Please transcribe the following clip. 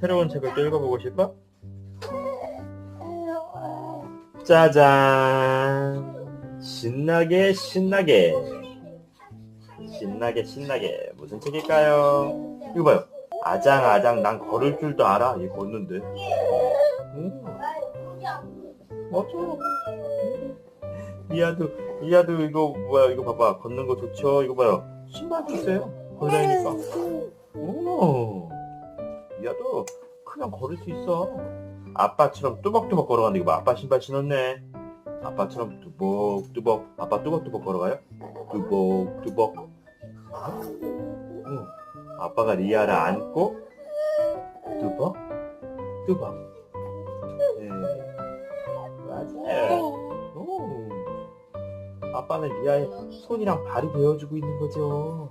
새로운 책을 또 읽어보고 싶어? 짜잔! 신나게 신나게 신나게 신나게 무슨 책일까요? 이거 봐요. 아장아장 난 걸을 줄도 알아. 얘 걷는데. 오, 맞아. 미아도 미아도 이거 뭐야 이거 봐봐 걷는 거 좋죠. 이거 봐요. 신발도 있어요. 걸다니까. 오, 미아도 그냥 걸을 수 있어. 아빠처럼 뚜벅뚜벅 걸어가는데 이거 봐. 아빠 신발 신었네. 아빠처럼 뚜벅뚜벅. 아빠 뚜벅뚜벅 걸어가요? 뚜벅뚜벅. 응. 아빠가 리아를 안고 뚜벅 뚜벅. 네. 맞아요. 오. 아빠는 리아의 손이랑 발이 되어주고 있는 거죠.